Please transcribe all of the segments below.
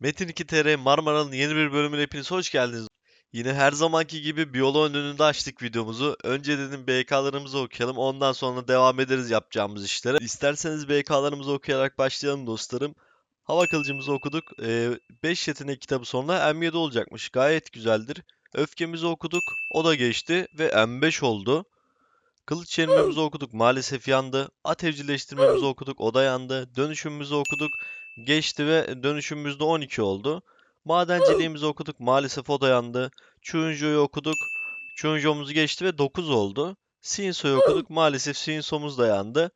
Metin 2 TR Marmara'nın yeni bir bölümüne hepiniz hoş geldiniz. Yine her zamanki gibi biyoloğun önünde açtık videomuzu. Önce dedim BK'larımızı okuyalım. Ondan sonra devam ederiz yapacağımız işlere. İsterseniz BK'larımızı okuyarak başlayalım dostlarım. Hava kılıcımızı okuduk. 5 yetenek kitabı sonra M7 olacakmış. Gayet güzeldir. Öfkemizi okuduk. O da geçti ve M5 oldu. Kılıç çevirmemizi okuduk. Maalesef yandı. At evcilleştirmemizi okuduk. O da yandı. Dönüşümümüzü okuduk. Geçti ve dönüşümümüzde 12 oldu. Madenciliğimizi okuduk. Maalesef o da yandı. Chunjo'yu okuduk. Chunjo'muz geçti ve 9 oldu. Sinso'yu okuduk. Maalesef Sinso'muz da yandı.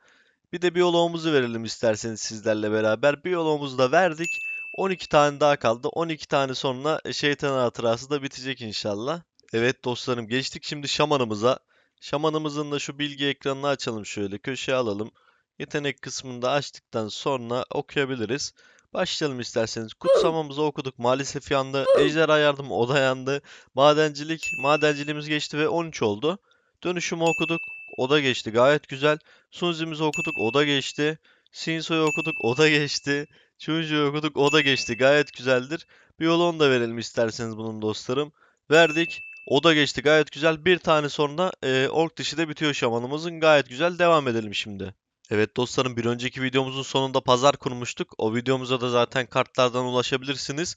Bir de biyoloğumuzu verelim isterseniz sizlerle beraber. Biyoloğumuzu da verdik. 12 tane daha kaldı. 12 tane sonra şeytan hatırası da bitecek inşallah. Evet dostlarım geçtik şimdi şamanımıza. Şamanımızın da şu bilgi ekranını açalım şöyle köşeye alalım. Yetenek kısmında açtıktan sonra okuyabiliriz. Başlayalım isterseniz. Kutsamamızı okuduk. Maalesef yandı. Ejderha yardımı o da yandı. Madencilik. Madenciliğimiz geçti ve 13 oldu. Dönüşümü okuduk. O da geçti. Gayet güzel. Sunzi'mizi okuduk. O da geçti. Sinso'yu okuduk. O da geçti. Chunju'yu okuduk. O da geçti. Gayet güzeldir. Bir yolunu da verelim isterseniz bunun dostlarım. Verdik. O da geçti. Gayet güzel. Bir tane sonra e, ork dışı da bitiyor şamanımızın. Gayet güzel. Devam edelim şimdi. Evet dostlarım bir önceki videomuzun sonunda pazar kurmuştuk. O videomuza da zaten kartlardan ulaşabilirsiniz.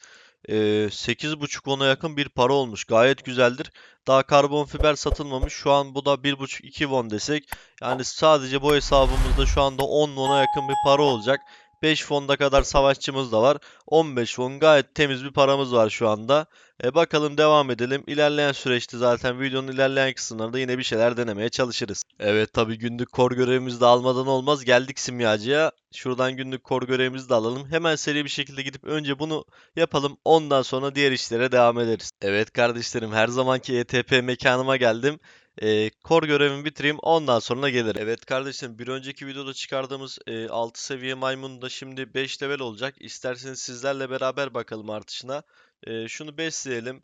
Ee, 8.5 won'a yakın bir para olmuş. Gayet güzeldir. Daha karbon fiber satılmamış. Şu an bu da 1.5-2 won desek. Yani sadece bu hesabımızda şu anda 10 won'a yakın bir para olacak. 5 fonda kadar savaşçımız da var. 15 fon gayet temiz bir paramız var şu anda. E bakalım devam edelim. İlerleyen süreçte zaten videonun ilerleyen kısımlarında yine bir şeyler denemeye çalışırız. Evet tabi günlük kor görevimizi de almadan olmaz. Geldik simyacıya. Şuradan günlük kor görevimizi de alalım. Hemen seri bir şekilde gidip önce bunu yapalım. Ondan sonra diğer işlere devam ederiz. Evet kardeşlerim her zamanki ETP mekanıma geldim. E, kor görevimi bitireyim ondan sonra gelirim. Evet kardeşlerim bir önceki videoda çıkardığımız e, 6 seviye maymun da şimdi 5 level olacak. İsterseniz sizlerle beraber bakalım artışına. E, şunu besleyelim.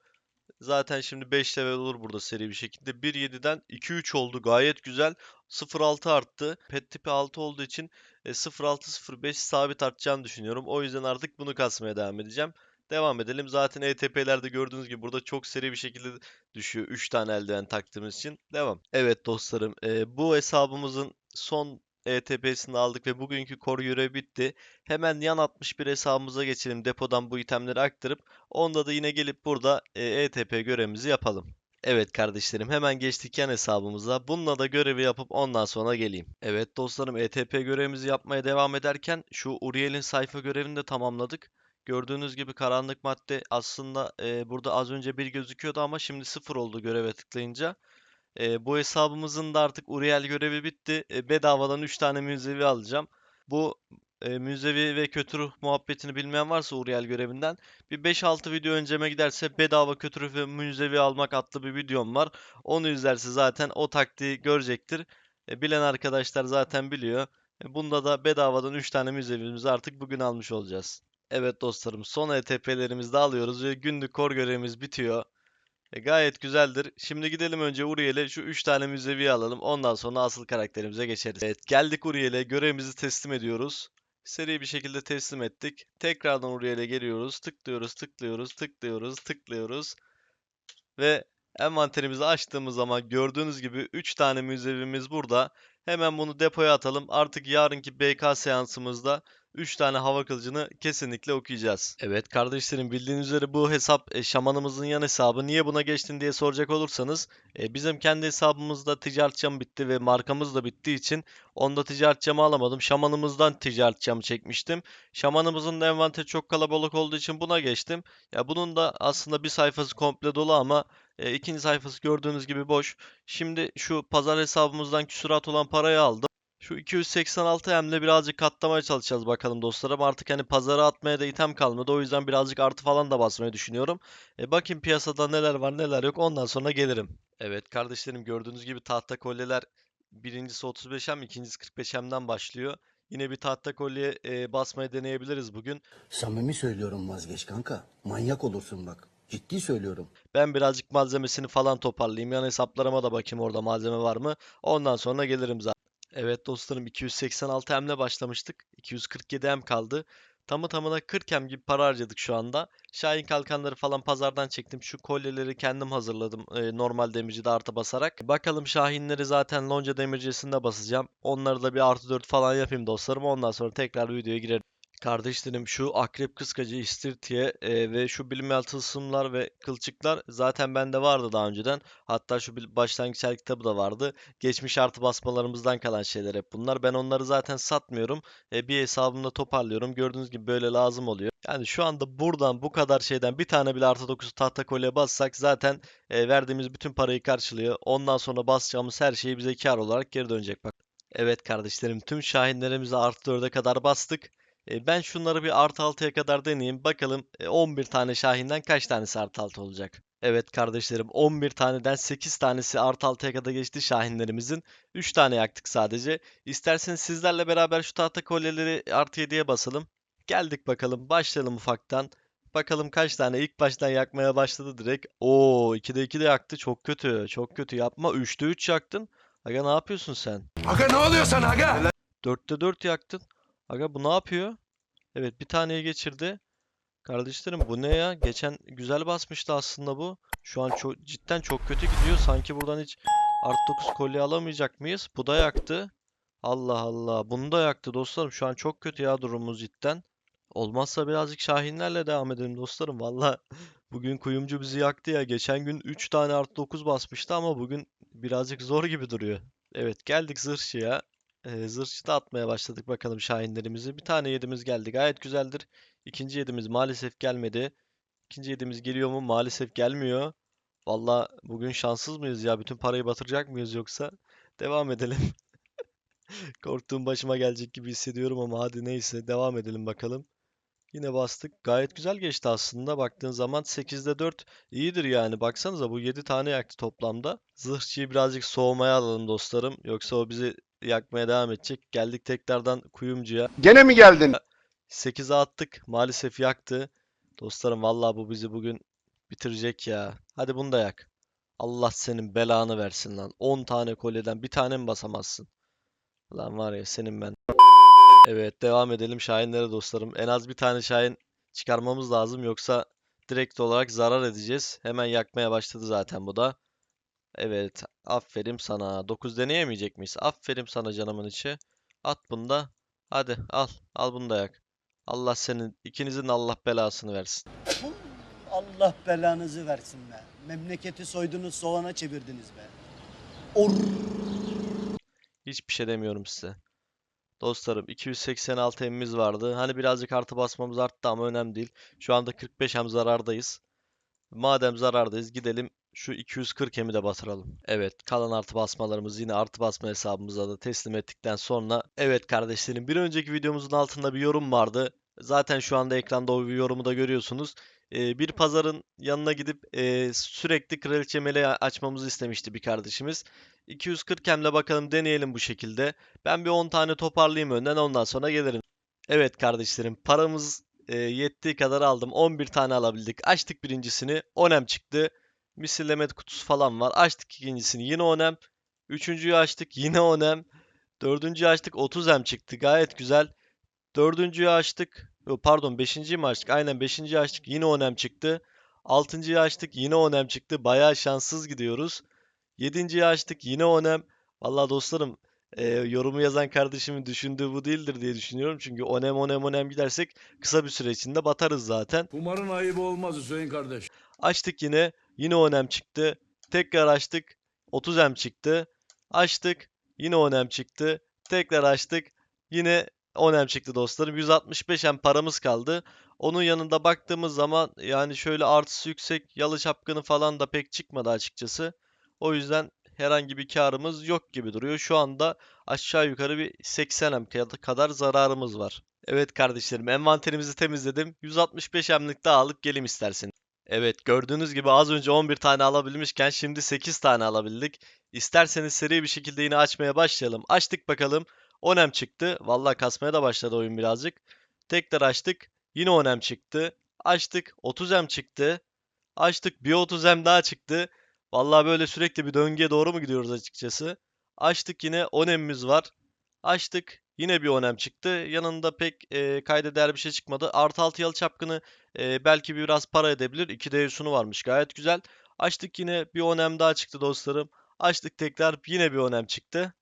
Zaten şimdi 5 level olur burada seri bir şekilde. 1.7'den 2.3 oldu gayet güzel. 0.6 arttı. Pet tipi 6 olduğu için e, 0.6-0.5 sabit artacağını düşünüyorum. O yüzden artık bunu kasmaya devam edeceğim. Devam edelim. Zaten ETP'lerde gördüğünüz gibi burada çok seri bir şekilde düşüyor. 3 tane eldiven taktığımız için. Devam. Evet dostlarım. e, bu hesabımızın son ETP'sini aldık ve bugünkü kor görevi bitti. Hemen yan 61 hesabımıza geçelim. Depodan bu itemleri aktarıp onda da yine gelip burada e, ETP görevimizi yapalım. Evet kardeşlerim hemen geçtik yan hesabımıza. Bununla da görevi yapıp ondan sonra geleyim. Evet dostlarım ETP görevimizi yapmaya devam ederken şu Uriel'in sayfa görevini de tamamladık. Gördüğünüz gibi karanlık madde aslında e, burada az önce bir gözüküyordu ama şimdi sıfır oldu göreve tıklayınca. E, bu hesabımızın da artık Uriel görevi bitti. E, bedavadan 3 tane müzevi alacağım. Bu e, müzevi ve kötü ruh muhabbetini bilmeyen varsa Uriel görevinden bir 5-6 video önceme giderse bedava kötü ruh ve müzevi almak adlı bir videom var. Onu izlerse zaten o taktiği görecektir. E, bilen arkadaşlar zaten biliyor. E, bunda da bedavadan 3 tane müzevimizi artık bugün almış olacağız. Evet dostlarım son ETP'lerimizi de alıyoruz ve günlük kor görevimiz bitiyor. E, gayet güzeldir. Şimdi gidelim önce Uriel'e şu 3 tane müzevi alalım. Ondan sonra asıl karakterimize geçeriz. Evet geldik Uriel'e. Görevimizi teslim ediyoruz. Seri bir şekilde teslim ettik. Tekrardan Uriel'e geliyoruz. Tıklıyoruz, tıklıyoruz, tıklıyoruz, tıklıyoruz. Ve envanterimizi açtığımız zaman gördüğünüz gibi 3 tane müzevimiz burada. Hemen bunu depoya atalım. Artık yarınki BK seansımızda 3 tane hava kılıcını kesinlikle okuyacağız. Evet kardeşlerim bildiğiniz üzere bu hesap e, şamanımızın yan hesabı. Niye buna geçtin diye soracak olursanız e, bizim kendi hesabımızda ticaret camı bitti ve markamız da bittiği için onda ticaret camı alamadım. Şamanımızdan ticaret camı çekmiştim. Şamanımızın da envanteri çok kalabalık olduğu için buna geçtim. Ya bunun da aslında bir sayfası komple dolu ama e, ikinci sayfası gördüğünüz gibi boş. Şimdi şu pazar hesabımızdan küsurat olan parayı aldım. Şu 286 M'le birazcık katlamaya çalışacağız bakalım dostlarım. Artık hani pazara atmaya da item kalmadı. O yüzden birazcık artı falan da basmayı düşünüyorum. E bakayım piyasada neler var neler yok. Ondan sonra gelirim. Evet kardeşlerim gördüğünüz gibi tahta kolyeler birincisi 35M, ikincisi 45M'den başlıyor. Yine bir tahta kolye e, basmayı deneyebiliriz bugün. Samimi söylüyorum vazgeç kanka. Manyak olursun bak. Ciddi söylüyorum. Ben birazcık malzemesini falan toparlayayım. Yan hesaplarıma da bakayım orada malzeme var mı. Ondan sonra gelirim zaten. Evet dostlarım 286 M'le başlamıştık. 247 M kaldı. Tamı tamına 40 M gibi para harcadık şu anda. Şahin kalkanları falan pazardan çektim. Şu kolyeleri kendim hazırladım. e, normal demircide artı basarak. Bakalım Şahinleri zaten lonca demircisinde basacağım. Onları da bir artı 4 falan yapayım dostlarım. Ondan sonra tekrar videoya girerim. Kardeşlerim şu akrep kıskacı istirtiye e, ve şu bilinmeyen tılsımlar ve kılçıklar zaten bende vardı daha önceden. Hatta şu bil- başlangıç el kitabı da vardı. Geçmiş artı basmalarımızdan kalan şeyler hep bunlar. Ben onları zaten satmıyorum. E, bir hesabımda toparlıyorum. Gördüğünüz gibi böyle lazım oluyor. Yani şu anda buradan bu kadar şeyden bir tane bile artı 9 tahta kolye bassak zaten e, verdiğimiz bütün parayı karşılıyor. Ondan sonra basacağımız her şey bize kar olarak geri dönecek bak. Evet kardeşlerim tüm şahinlerimizi artı 4'e kadar bastık. E, ben şunları bir artı 6'ya kadar deneyeyim. Bakalım e, 11 tane Şahin'den kaç tanesi artı 6 olacak? Evet kardeşlerim 11 taneden 8 tanesi artı 6'ya kadar geçti Şahinlerimizin. 3 tane yaktık sadece. İsterseniz sizlerle beraber şu tahta kolyeleri artı 7'ye basalım. Geldik bakalım başlayalım ufaktan. Bakalım kaç tane ilk baştan yakmaya başladı direkt. Oo 2'de 2 de yaktı çok kötü çok kötü yapma 3'te 3 yaktın. Aga ne yapıyorsun sen? Aga ne oluyor sana aga? 4'te 4 yaktın. Aga bu ne yapıyor? Evet bir taneye geçirdi. Kardeşlerim bu ne ya? Geçen güzel basmıştı aslında bu. Şu an çok cidden çok kötü gidiyor. Sanki buradan hiç artı 9 kolye alamayacak mıyız? Bu da yaktı. Allah Allah. Bunu da yaktı dostlarım. Şu an çok kötü ya durumumuz cidden. Olmazsa birazcık Şahinlerle devam edelim dostlarım. Valla bugün kuyumcu bizi yaktı ya. Geçen gün 3 tane artı 9 basmıştı ama bugün birazcık zor gibi duruyor. Evet geldik zırhçıya. Ee, zırhçıda atmaya başladık bakalım şahinlerimizi. Bir tane yedimiz geldi. Gayet güzeldir. İkinci yedimiz maalesef gelmedi. İkinci yedimiz geliyor mu? Maalesef gelmiyor. Valla bugün şanssız mıyız ya? Bütün parayı batıracak mıyız yoksa? Devam edelim. Korktuğum başıma gelecek gibi hissediyorum ama hadi neyse devam edelim bakalım. Yine bastık. Gayet güzel geçti aslında. Baktığın zaman 8'de 4 iyidir yani. Baksanıza bu 7 tane yaktı toplamda. Zırhçıyı birazcık soğumaya alalım dostlarım. Yoksa o bizi yakmaya devam edecek. Geldik tekrardan kuyumcuya. Gene mi geldin? 8'e attık. Maalesef yaktı. Dostlarım vallahi bu bizi bugün bitirecek ya. Hadi bunu da yak. Allah senin belanı versin lan. 10 tane kolyeden bir tane mi basamazsın? Lan var ya senin ben. Evet devam edelim Şahinlere dostlarım. En az bir tane Şahin çıkarmamız lazım yoksa direkt olarak zarar edeceğiz. Hemen yakmaya başladı zaten bu da. Evet aferin sana. 9 deneyemeyecek miyiz? Aferin sana canımın içi. At bunu da. Hadi al. Al bunu da yak. Allah senin ikinizin Allah belasını versin. Allah belanızı versin be. Memleketi soydunuz soğana çevirdiniz be. Or Hiçbir şey demiyorum size. Dostlarım 286 emimiz vardı. Hani birazcık artı basmamız arttı ama önemli değil. Şu anda 45 hem zarardayız. Madem zarardayız gidelim şu 240 emi de batıralım. Evet kalan artı basmalarımızı yine artı basma hesabımıza da teslim ettikten sonra evet kardeşlerim bir önceki videomuzun altında bir yorum vardı. Zaten şu anda ekranda o yorumu da görüyorsunuz. Ee, bir pazarın yanına gidip e, sürekli kraliçe meleği açmamızı istemişti bir kardeşimiz. 240 emle bakalım deneyelim bu şekilde. Ben bir 10 tane toparlayayım önden ondan sonra gelirim. Evet kardeşlerim paramız e, yettiği kadar aldım. 11 tane alabildik. Açtık birincisini. Onem çıktı. Misilleme kutusu falan var. Açtık ikincisini. Yine onem. Üçüncüyü açtık. Yine onem. Dördüncüyü açtık. 30 em çıktı. Gayet güzel. Dördüncüyü açtık. Pardon beşinciyi mi açtık? Aynen beşinciyi açtık. Yine onem çıktı. Altıncıyı açtık. Yine onem çıktı. Bayağı şanssız gidiyoruz. Yedinciyi açtık. Yine onem. Vallahi dostlarım e, yorumu yazan kardeşimin düşündüğü bu değildir diye düşünüyorum. Çünkü onem onem onem gidersek kısa bir süre içinde batarız zaten. Umarın ayıbı olmaz Hüseyin kardeş. Açtık yine. Yine onem çıktı. Tekrar açtık. 30 em çıktı. Açtık. Yine onem çıktı. Tekrar açtık. Yine onem çıktı dostlarım. 165 em paramız kaldı. Onun yanında baktığımız zaman yani şöyle artısı yüksek yalı çapkını falan da pek çıkmadı açıkçası. O yüzden herhangi bir karımız yok gibi duruyor. Şu anda aşağı yukarı bir 80 em kadar zararımız var. Evet kardeşlerim envanterimizi temizledim. 165 emlik daha alıp gelim istersen. Evet gördüğünüz gibi az önce 11 tane alabilmişken şimdi 8 tane alabildik. İsterseniz seri bir şekilde yine açmaya başlayalım. Açtık bakalım. Onem çıktı. Vallahi kasmaya da başladı oyun birazcık. Tekrar açtık. Yine onem çıktı. Açtık. 30 em çıktı. Açtık. Bir 30M daha çıktı. Vallahi böyle sürekli bir döngüye doğru mu gidiyoruz açıkçası? Açtık yine 10M'imiz var. Açtık. Yine bir 10M çıktı. Yanında pek e, kayda değer bir şey çıkmadı. Artı 6 yalı çapkını e, belki biraz para edebilir. 2 Yusunu varmış. Gayet güzel. Açtık yine bir 10M daha çıktı dostlarım. Açtık tekrar yine bir 10M çıktı.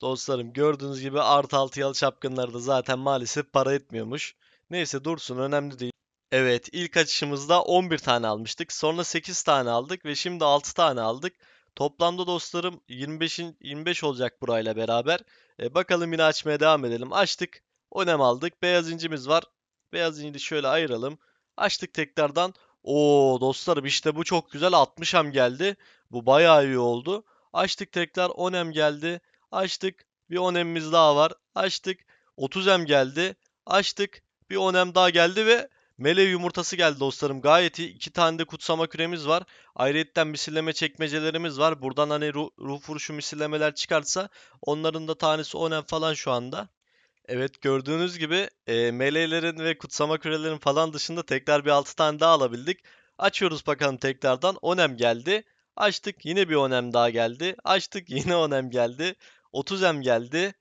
Dostlarım gördüğünüz gibi artı 6 yalı çapkınları da zaten maalesef para etmiyormuş. Neyse dursun önemli değil. Evet ilk açışımızda 11 tane almıştık. Sonra 8 tane aldık ve şimdi 6 tane aldık. Toplamda dostlarım 25'in 25 olacak burayla beraber. E, bakalım yine açmaya devam edelim. Açtık. Önem aldık. Beyaz incimiz var. Beyaz inci şöyle ayıralım. Açtık tekrardan. Oo dostlarım işte bu çok güzel. 60 hem geldi. Bu bayağı iyi oldu. Açtık tekrar 10 hem geldi. Açtık. Bir 10 hemimiz daha var. Açtık. 30 hem geldi. Açtık. Bir 10 hem daha geldi ve meleği yumurtası geldi dostlarım. Gayet iyi. İki tane de kutsama küremiz var. Ayrıyetten misilleme çekmecelerimiz var. Buradan hani ruh, ruh vuruşu misillemeler çıkarsa onların da tanesi 10 falan şu anda. Evet gördüğünüz gibi e, meleğlerin ve kutsama kürelerin falan dışında tekrar bir 6 tane daha alabildik. Açıyoruz bakalım tekrardan. Onem geldi. Açtık yine bir onem daha geldi. Açtık yine onem geldi. 30M geldi.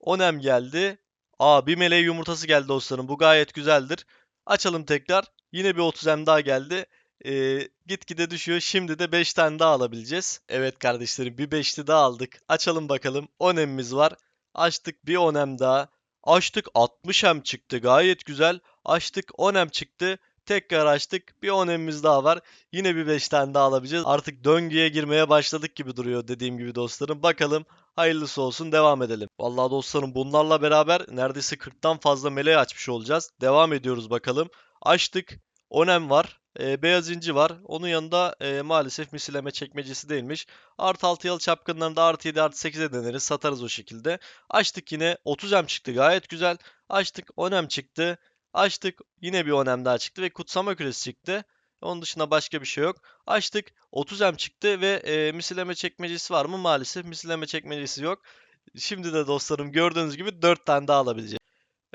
Onem geldi. Aa bir meleği yumurtası geldi dostlarım. Bu gayet güzeldir. Açalım tekrar. Yine bir 30M daha geldi. Ee, gitgide düşüyor. Şimdi de 5 tane daha alabileceğiz. Evet kardeşlerim bir 5'li daha aldık. Açalım bakalım. 10M'imiz var. Açtık bir 10M daha. Açtık 60M çıktı. Gayet güzel. Açtık 10M çıktı. Tekrar açtık. Bir 10M'imiz daha var. Yine bir 5 tane daha alabileceğiz. Artık döngüye girmeye başladık gibi duruyor dediğim gibi dostlarım. Bakalım hayırlısı olsun devam edelim. Vallahi dostlarım bunlarla beraber neredeyse 40'tan fazla meleği açmış olacağız. Devam ediyoruz bakalım. Açtık. Onem var. E, beyaz inci var. Onun yanında e, maalesef misilleme çekmecesi değilmiş. Artı 6 yalı çapkınlarında artı 7 artı 8'e deneriz. Satarız o şekilde. Açtık yine. 30M çıktı. Gayet güzel. Açtık. Onem çıktı. Açtık. Yine bir onem daha çıktı ve kutsama küresi çıktı. Onun dışında başka bir şey yok. Açtık. 30M çıktı ve e, misilleme çekmecesi var mı? Maalesef misilleme çekmecesi yok. Şimdi de dostlarım gördüğünüz gibi 4 tane daha alabileceğiz.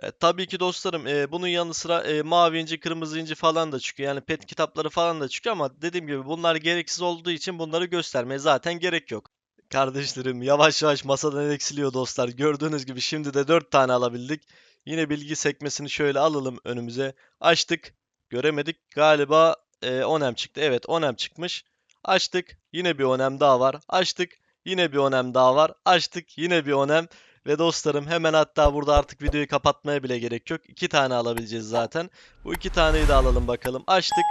E, tabii ki dostlarım e, bunun yanı sıra e, mavi inci, kırmızı inci falan da çıkıyor. Yani pet kitapları falan da çıkıyor ama dediğim gibi bunlar gereksiz olduğu için bunları göstermeye zaten gerek yok. Kardeşlerim yavaş yavaş masadan eksiliyor dostlar. Gördüğünüz gibi şimdi de 4 tane alabildik. Yine bilgi sekmesini şöyle alalım önümüze. Açtık. Göremedik. Galiba e, 10M çıktı. Evet 10M çıkmış. Açtık. Yine bir 10M daha var. Açtık. Yine bir 10M daha var. Açtık. Yine bir 10M. Ve dostlarım hemen hatta burada artık videoyu kapatmaya bile gerek yok. İki tane alabileceğiz zaten. Bu iki taneyi de alalım bakalım. Açtık.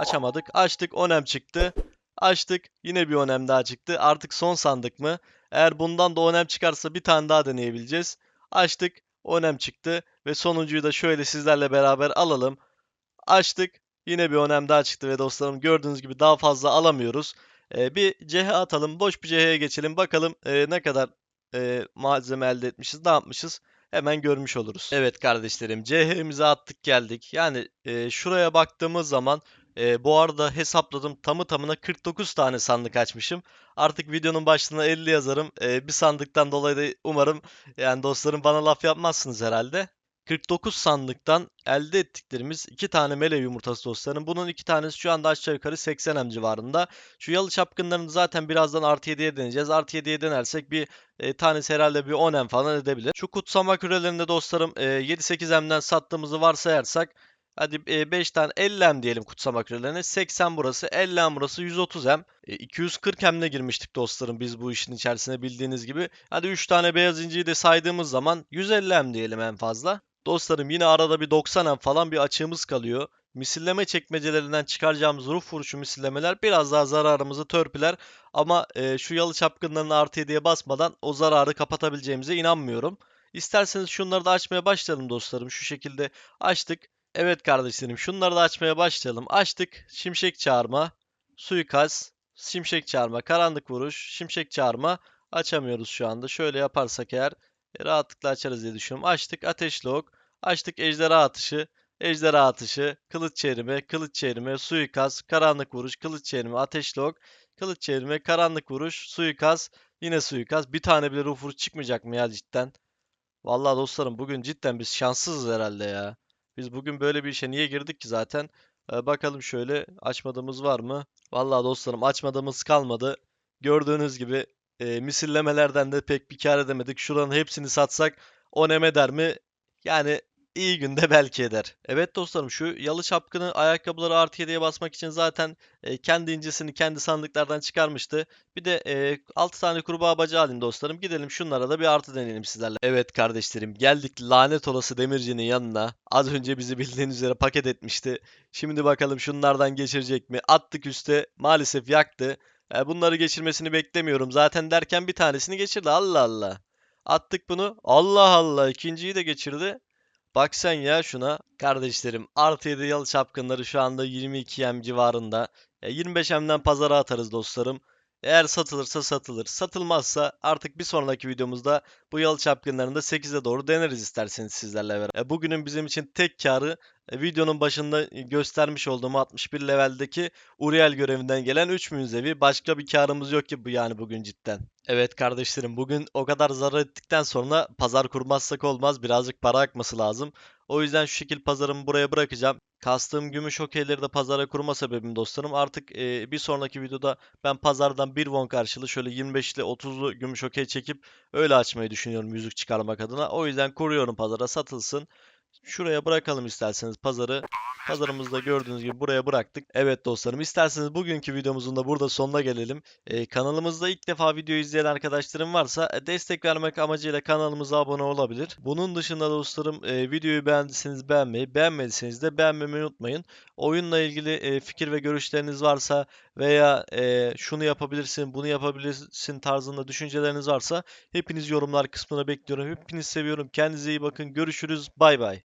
Açamadık. Açtık. 10M çıktı. Açtık. Yine bir 10M daha çıktı. Artık son sandık mı? Eğer bundan da 10M çıkarsa bir tane daha deneyebileceğiz. Açtık. 10M çıktı. Ve sonuncuyu da şöyle sizlerle beraber alalım. Açtık. Yine bir 10M daha çıktı ve dostlarım gördüğünüz gibi daha fazla alamıyoruz. Ee, bir CH atalım. Boş bir CH'ye geçelim. Bakalım e, ne kadar e, malzeme elde etmişiz, ne yapmışız hemen görmüş oluruz. Evet kardeşlerim CH'mize attık geldik. Yani e, şuraya baktığımız zaman e, bu arada hesapladım tamı tamına 49 tane sandık açmışım. Artık videonun başlığına 50 yazarım. E, bir sandıktan dolayı da umarım yani dostlarım bana laf yapmazsınız herhalde. 49 sandıktan elde ettiklerimiz 2 tane mele yumurtası dostlarım. Bunun 2 tanesi şu anda aşağı yukarı 80 em civarında. Şu yalı çapkınlarını zaten birazdan artı 7'ye deneyeceğiz. Artı 7'ye denersek bir e, tanesi herhalde bir 10 em falan edebilir. Şu kutsama kürelerinde dostlarım e, 7-8 emden sattığımızı varsayarsak Hadi e, 5 tane 50 em diyelim kutsama kürelerine. 80 burası, 50 em burası, 130 em. E, 240 emle girmiştik dostlarım biz bu işin içerisine bildiğiniz gibi. Hadi 3 tane beyaz inciyi de saydığımız zaman 150 em diyelim en fazla. Dostlarım yine arada bir 90 em falan bir açığımız kalıyor. Misilleme çekmecelerinden çıkaracağımız ruh vuruşu misillemeler biraz daha zararımızı törpüler. Ama e, şu yalı çapkınlarını artı 7'ye basmadan o zararı kapatabileceğimize inanmıyorum. İsterseniz şunları da açmaya başlayalım dostlarım. Şu şekilde açtık. Evet kardeşlerim şunları da açmaya başlayalım. Açtık. Şimşek çağırma, suikast, şimşek çağırma, karanlık vuruş, şimşek çağırma. Açamıyoruz şu anda. Şöyle yaparsak eğer e, rahatlıkla açarız diye düşünüyorum. Açtık ateşli ok. Açtık ejderha atışı. Ejderha atışı, kılıç çevirme, kılıç çevirme, suikast, karanlık vuruş, kılıç çevirme, ateşli ok, kılıç çevirme, karanlık vuruş, suikast, yine suikast. Bir tane bile ruh vuruş çıkmayacak mı ya cidden? Vallahi dostlarım bugün cidden biz şanssızız herhalde ya. Biz bugün böyle bir işe niye girdik ki zaten? Ee, bakalım şöyle açmadığımız var mı? Vallahi dostlarım açmadığımız kalmadı. Gördüğünüz gibi e, misillemelerden de pek bir kar edemedik. Şuranın hepsini satsak o nem eder mi? Yani iyi günde belki eder. Evet dostlarım şu yalı çapkını ayakkabıları artı 7'ye basmak için zaten e, kendi incisini kendi sandıklardan çıkarmıştı. Bir de e, 6 tane kurbağa bacağı alayım dostlarım. Gidelim şunlara da bir artı deneyelim sizlerle. Evet kardeşlerim geldik lanet olası demircinin yanına. Az önce bizi bildiğiniz üzere paket etmişti. Şimdi bakalım şunlardan geçirecek mi? Attık üste maalesef yaktı. E, bunları geçirmesini beklemiyorum. Zaten derken bir tanesini geçirdi. Allah Allah. Attık bunu. Allah Allah ikinciyi de geçirdi. Bak sen ya şuna. Kardeşlerim artı 7 yalı çapkınları şu anda 22M civarında. E, 25M'den pazara atarız dostlarım. Eğer satılırsa satılır. Satılmazsa artık bir sonraki videomuzda bu yalı çapkınlarını da 8'e doğru deneriz isterseniz sizlerle beraber. E, bugünün bizim için tek karı e, videonun başında e, göstermiş olduğum 61 leveldeki Uriel görevinden gelen 3 münzevi. Başka bir karımız yok ki bu yani bugün cidden. Evet kardeşlerim bugün o kadar zarar ettikten sonra pazar kurmazsak olmaz. Birazcık para akması lazım. O yüzden şu şekil pazarımı buraya bırakacağım. Kastığım gümüş okeyleri de pazara kurma sebebim dostlarım. Artık e, bir sonraki videoda ben pazardan bir won karşılığı şöyle 25'li 30'lu gümüş okey çekip öyle açmayı düşünüyorum yüzük çıkarmak adına. O yüzden kuruyorum pazara satılsın. Şuraya bırakalım isterseniz pazarı. Pazarımızı da gördüğünüz gibi buraya bıraktık. Evet dostlarım isterseniz bugünkü videomuzun da burada sonuna gelelim. Ee, kanalımızda ilk defa video izleyen arkadaşlarım varsa e, destek vermek amacıyla kanalımıza abone olabilir. Bunun dışında dostlarım e, videoyu beğendiyseniz beğenmeyi, beğenmediyseniz de beğenmeyi unutmayın. Oyunla ilgili e, fikir ve görüşleriniz varsa veya e, şunu yapabilirsin, bunu yapabilirsin tarzında düşünceleriniz varsa hepiniz yorumlar kısmına bekliyorum. Hepinizi seviyorum. Kendinize iyi bakın. Görüşürüz. Bay bay.